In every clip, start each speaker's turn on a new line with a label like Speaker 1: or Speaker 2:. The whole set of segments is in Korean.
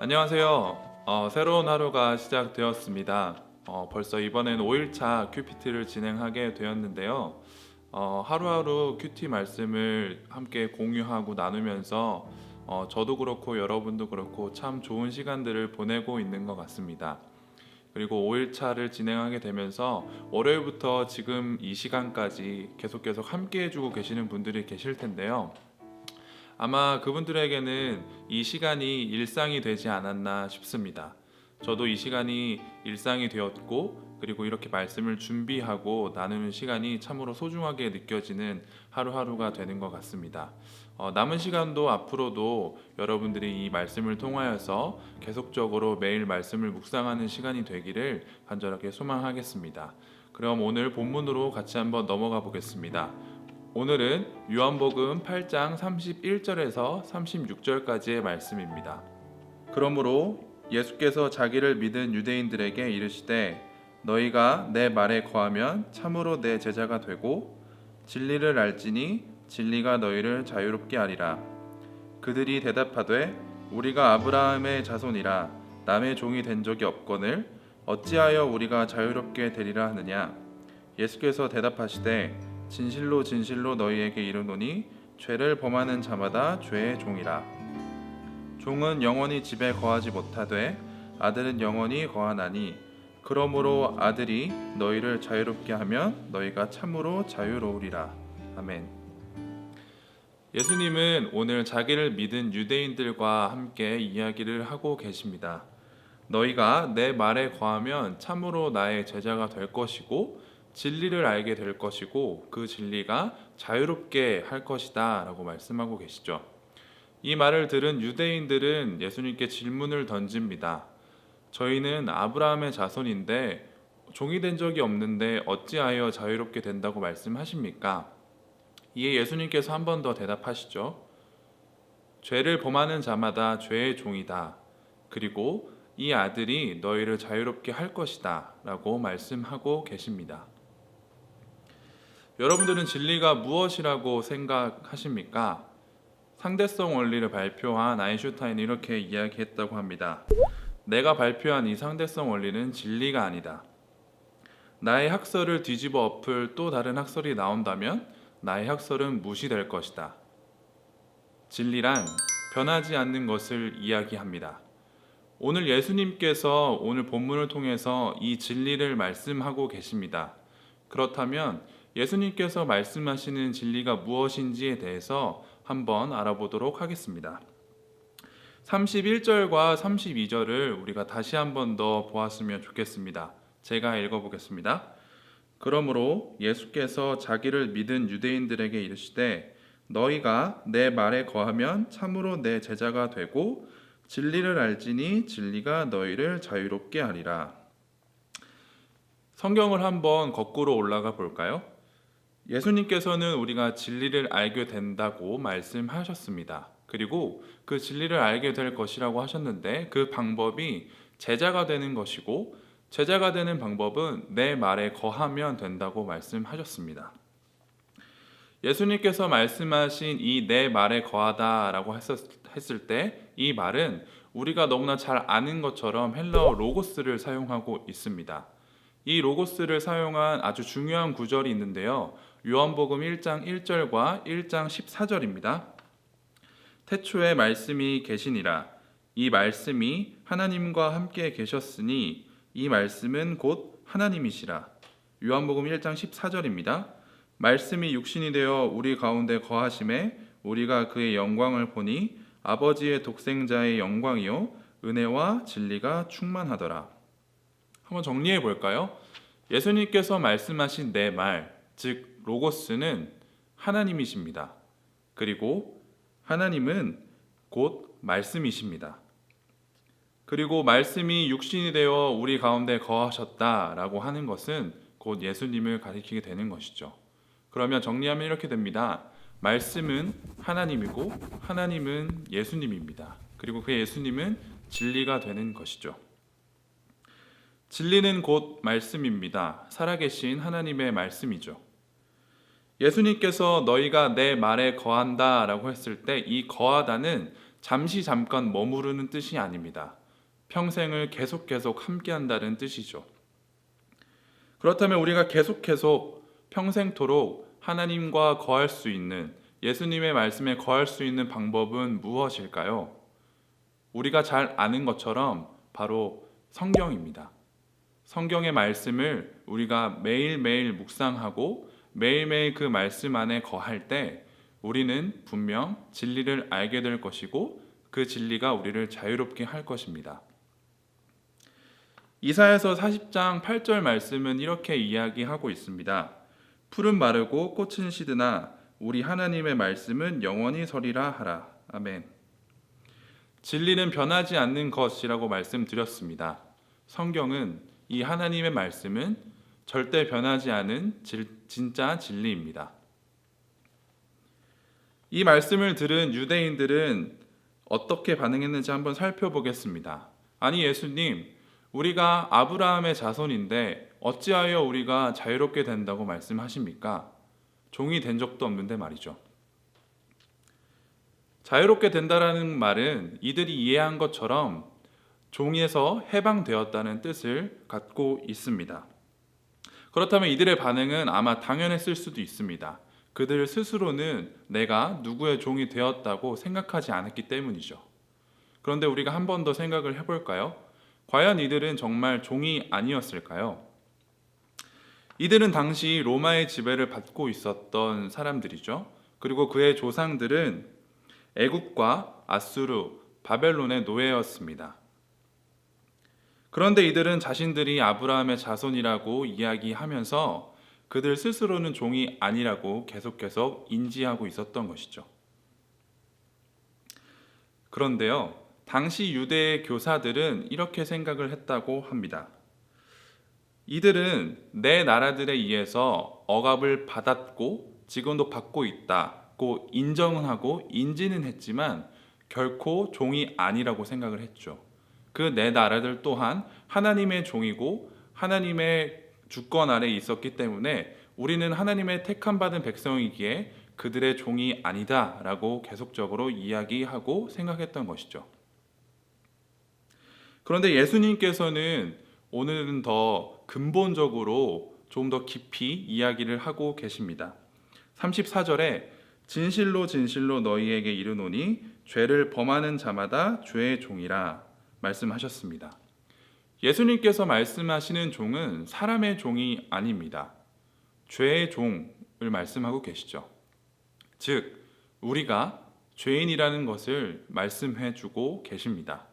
Speaker 1: 안녕하세요. 어, 새로운 하루가 시작되었습니다. 어, 벌써 이번엔 5일차 큐피트를 진행하게 되었는데요. 어, 하루하루 큐티 말씀을 함께 공유하고 나누면서 어, 저도 그렇고 여러분도 그렇고 참 좋은 시간들을 보내고 있는 것 같습니다. 그리고 5일차를 진행하게 되면서 월요일부터 지금 이 시간까지 계속 계속 함께 해주고 계시는 분들이 계실 텐데요. 아마 그분들에게는 이 시간이 일상이 되지 않았나 싶습니다. 저도 이 시간이 일상이 되었고 그리고 이렇게 말씀을 준비하고 나누는 시간이 참으로 소중하게 느껴지는 하루하루가 되는 것 같습니다. 어, 남은 시간도 앞으로도 여러분들이 이 말씀을 통하여서 계속적으로 매일 말씀을 묵상하는 시간이 되기를 간절하게 소망하겠습니다. 그럼 오늘 본문으로 같이 한번 넘어가 보겠습니다. 오늘은 요한복음 8장 31절에서 36절까지의 말씀입니다. 그러므로 예수께서 자기를 믿은 유대인들에게 이르시되 너희가 내 말에 거하면 참으로 내 제자가 되고 진리를 알지니 진리가 너희를 자유롭게 하리라. 그들이 대답하되 우리가 아브라함의 자손이라 남의 종이 된 적이 없거늘 어찌하여 우리가 자유롭게 되리라 하느냐 예수께서 대답하시되 진실로 진실로 너희에게 이르노니 죄를 범하는 자마다 죄의 종이라 종은 영원히 집에 거하지 못하되 아들은 영원히 거하나니 그러므로 아들이 너희를 자유롭게 하면 너희가 참으로 자유로우리라 아멘. 예수님은 오늘 자기를 믿은 유대인들과 함께 이야기를 하고 계십니다. 너희가 내 말에 거하면 참으로 나의 제자가 될 것이고 진리를 알게 될 것이고 그 진리가 자유롭게 할 것이다 라고 말씀하고 계시죠. 이 말을 들은 유대인들은 예수님께 질문을 던집니다. 저희는 아브라함의 자손인데 종이 된 적이 없는데 어찌하여 자유롭게 된다고 말씀하십니까? 이에 예수님께서 한 번 더 대답하시죠. 죄를 범하는 자마다 죄의 종이다. 그리고 이 아들이 너희를 자유롭게 할 것이다. 라고 말씀하고 계십니다. 여러분들은 진리가 무엇이라고 생각하십니까? 상대성 원리를 발표한 아인슈타인이 이렇게 이야기했다고 합니다. 내가 발표한 이 상대성 원리는 진리가 아니다. 나의 학설을 뒤집어 엎을 또 다른 학설이 나온다면 나의 학설은 무시될 것이다. 진리란 변하지 않는 것을 이야기합니다. 오늘 예수님께서 오늘 본문을 통해서 이 진리를 말씀하고 계십니다. 그렇다면 예수님께서 말씀하시는 진리가 무엇인지에 대해서 한번 알아보도록 하겠습니다. 31절과 32절을 우리가 다시 한번 더 보았으면 좋겠습니다. 제가 읽어보겠습니다. 그러므로 예수께서 자기를 믿은 유대인들에게 이르시되 너희가 내 말에 거하면 참으로 내 제자가 되고 진리를 알지니 진리가 너희를 자유롭게 하리라. 성경을 한번 거꾸로 올라가 볼까요? 예수님께서는 우리가 진리를 알게 된다고 말씀하셨습니다. 그리고 그 진리를 알게 될 것이라고 하셨는데 그 방법이 제자가 되는 것이고 제자가 되는 방법은 내 말에 거하면 된다고 말씀하셨습니다. 예수님께서 말씀하신 이 내 말에 거하다라고 했을 때 이 말은 우리가 너무나 잘 아는 것처럼 헬러 로고스를 사용하고 있습니다. 이 로고스를 사용한 아주 중요한 구절이 있는데요. 요한복음 1장 1절과 1장 14절입니다. 태초에 말씀이 계시니라 이 말씀이 하나님과 함께 계셨으니 이 말씀은 곧 하나님이시라. 요한복음 1장 14절입니다. 말씀이 육신이 되어 우리 가운데 거하심에 우리가 그의 영광을 보니 아버지의 독생자의 영광이요 은혜와 진리가 충만하더라. 한번 정리해 볼까요? 예수님께서 말씀하신 내 말, 즉 로고스는 하나님이십니다. 그리고 하나님은 곧 말씀이십니다. 그리고 말씀이 육신이 되어 우리 가운데 거하셨다라고 하는 것은 곧 예수님을 가리키게 되는 것이죠. 그러면 정리하면 이렇게 됩니다. 말씀은 하나님이고 하나님은 예수님입니다. 그리고 그 예수님은 진리가 되는 것이죠. 진리는 곧 말씀입니다. 살아계신 하나님의 말씀이죠. 예수님께서 너희가 내 말에 거한다 라고 했을 때 이 거하다는 잠시 잠깐 머무르는 뜻이 아닙니다. 평생을 계속 계속 함께 한다는 뜻이죠. 그렇다면 우리가 계속 계속 평생토록 하나님과 거할 수 있는 예수님의 말씀에 거할 수 있는 방법은 무엇일까요? 우리가 잘 아는 것처럼 바로 성경입니다. 성경의 말씀을 우리가 매일매일 묵상하고 매일매일 그 말씀 안에 거할 때 우리는 분명 진리를 알게 될 것이고 그 진리가 우리를 자유롭게 할 것입니다. 이사야서 40장 8절 말씀은 이렇게 이야기하고 있습니다. 푸른 마르고 꽃은 시드나 우리 하나님의 말씀은 영원히 서리라 하라. 아멘. 진리는 변하지 않는 것이라고 말씀드렸습니다. 성경은 이 하나님의 말씀은 절대 변하지 않은 질- 진짜 진리입니다. 이 말씀을 들은 유대인들은 어떻게 반응했는지 한번 살펴보겠습니다. 아니 예수님, 우리가 아브라함의 자손인데 어찌하여 우리가 자유롭게 된다고 말씀하십니까? 종이 된 적도 없는데 말이죠. 자유롭게 된다라는 말은 이들이 이해한 것처럼 종에서 해방되었다는 뜻을 갖고 있습니다. 그렇다면 이들의 반응은 아마 당연했을 수도 있습니다. 그들 스스로는 내가 누구의 종이 되었다고 생각하지 않았기 때문이죠. 그런데 우리가 한 번 더 생각을 해볼까요? 과연 이들은 정말 종이 아니었을까요? 이들은 당시 로마의 지배를 받고 있었던 사람들이죠. 그리고 그의 조상들은 애굽과 아수르, 바벨론의 노예였습니다. 그런데 이들은 자신들이 아브라함의 자손이라고 이야기하면서 그들 스스로는 종이 아니라고 계속 계속 인지하고 있었던 것이죠. 그런데요, 당시 유대의 교사들은 이렇게 생각을 했다고 합니다. 이들은 내 나라들에 의해서 억압을 받았고 지금도 받고 있다고 인정은 하고 인지는 했지만 결코 종이 아니라고 생각을 했죠. 그 내 나라들 또한 하나님의 종이고 하나님의 주권 아래 있었기 때문에 우리는 하나님의 택함 받은 백성이기에 그들의 종이 아니다라고 계속적으로 이야기하고 생각했던 것이죠. 그런데 예수님께서는 오늘은 더 근본적으로 좀 더 깊이 이야기를 하고 계십니다. 34절에 진실로 진실로 너희에게 이르노니 죄를 범하는 자마다 죄의 종이라 말씀하셨습니다. 예수님께서 말씀하시는 종은 사람의 종이 아닙니다. 죄의 종을 말씀하고 계시죠. 즉, 우리가 죄인이라는 것을 말씀해 주고 계십니다.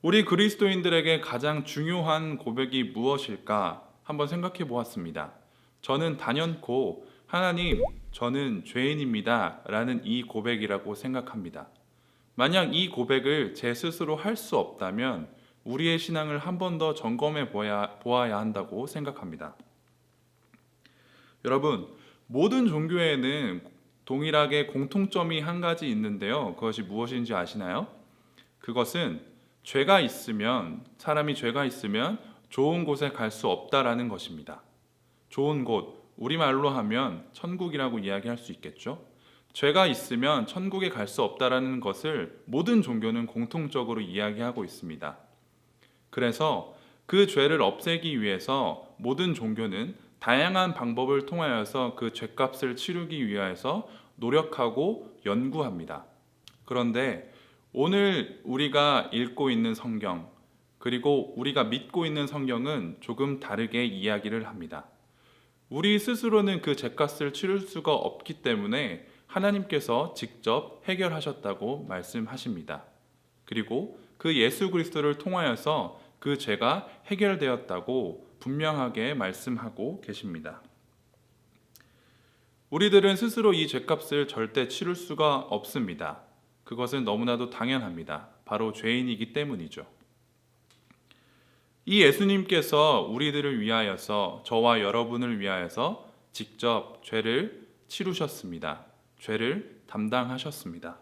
Speaker 1: 우리 그리스도인들에게 가장 중요한 고백이 무엇일까 한번 생각해 보았습니다. 저는 단연코 하나님, 저는 죄인입니다. 라는 이 고백이라고 생각합니다. 만약 이 고백을 제 스스로 할 수 없다면 우리의 신앙을 한 번 더 점검해 보아야, 보아야 한다고 생각합니다. 여러분, 모든 종교에는 동일하게 공통점이 한 가지 있는데요. 그것이 무엇인지 아시나요? 그것은 죄가 있으면 사람이 죄가 있으면 좋은 곳에 갈 수 없다라는 것입니다. 좋은 곳 우리말로 하면 천국이라고 이야기할 수 있겠죠. 죄가 있으면 천국에 갈 수 없다라는 것을 모든 종교는 공통적으로 이야기하고 있습니다. 그래서 그 죄를 없애기 위해서 모든 종교는 다양한 방법을 통하여서 그 죄값을 치르기 위해서 노력하고 연구합니다. 그런데 오늘 우리가 읽고 있는 성경, 그리고 우리가 믿고 있는 성경은 조금 다르게 이야기를 합니다. 우리 스스로는 그 죄값을 치를 수가 없기 때문에 하나님께서 직접 해결하셨다고 말씀하십니다. 그리고 그 예수 그리스도를 통하여서 그 죄가 해결되었다고 분명하게 말씀하고 계십니다. 우리들은 스스로 이 죄값을 절대 치를 수가 없습니다. 그것은 너무나도 당연합니다. 바로 죄인이기 때문이죠. 이 예수님께서 우리들을 위하여서 저와 여러분을 위하여서 직접 죄를 치루셨습니다. 죄를 담당하셨습니다.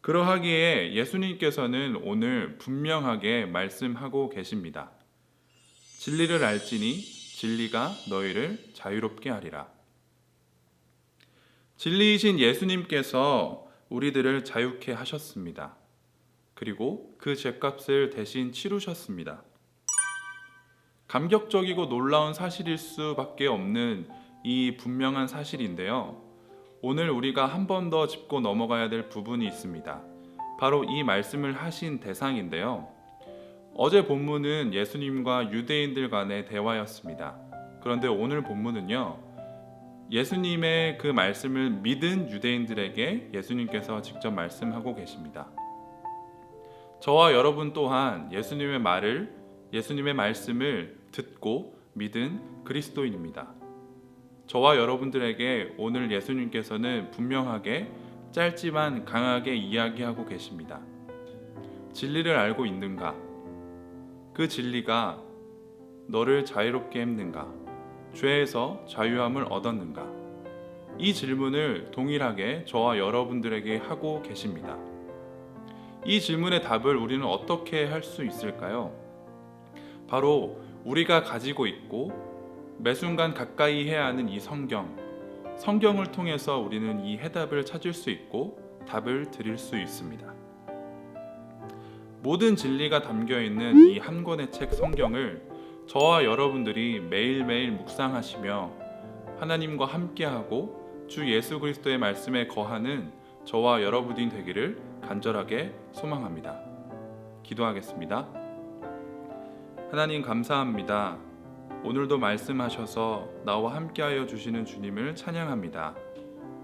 Speaker 1: 그러하기에 예수님께서는 오늘 분명하게 말씀하고 계십니다. 진리를 알지니 진리가 너희를 자유롭게 하리라. 진리이신 예수님께서 우리들을 자유케 하셨습니다. 그리고 그 죄값을 대신 치르셨습니다. 감격적이고 놀라운 사실일 수밖에 없는 이 분명한 사실인데요. 오늘 우리가 한 번 더 짚고 넘어가야 될 부분이 있습니다. 바로 이 말씀을 하신 대상인데요. 어제 본문은 예수님과 유대인들 간의 대화였습니다. 그런데 오늘 본문은요. 예수님의 그 말씀을 믿은 유대인들에게 예수님께서 직접 말씀하고 계십니다. 저와 여러분 또한 예수님의 말을 예수님의 말씀을 듣고 믿은 그리스도인입니다. 저와 여러분들에게 오늘 예수님께서는 분명하게 짧지만 강하게 이야기하고 계십니다. 진리를 알고 있는가? 그 진리가 너를 자유롭게 했는가? 죄에서 자유함을 얻었는가? 이 질문을 동일하게 저와 여러분들에게 하고 계십니다. 이 질문의 답을 우리는 어떻게 할 수 있을까요? 바로 우리가 가지고 있고 매 순간 가까이 해야 하는 이 성경, 성경을 통해서 우리는 이 해답을 찾을 수 있고 답을 드릴 수 있습니다. 모든 진리가 담겨 있는 이 한 권의 책 성경을 저와 여러분들이 매일매일 묵상하시며 하나님과 함께하고 주 예수 그리스도의 말씀에 거하는 저와 여러분이 되기를 간절하게 소망합니다. 기도하겠습니다. 하나님 감사합니다. 오늘도 말씀하셔서 나와 함께하여 주시는 주님을 찬양합니다.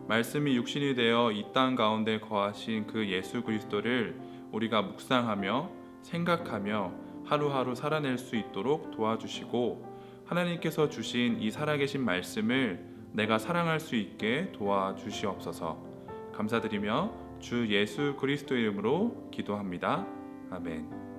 Speaker 1: 말씀이 육신이 되어 이 땅 가운데 거하신 그 예수 그리스도를 우리가 묵상하며 생각하며 하루하루 살아낼 수 있도록 도와주시고 하나님께서 주신 이 살아계신 말씀을 내가 사랑할 수 있게 도와주시옵소서. 감사드리며 주 예수 그리스도 이름으로 기도합니다. 아멘.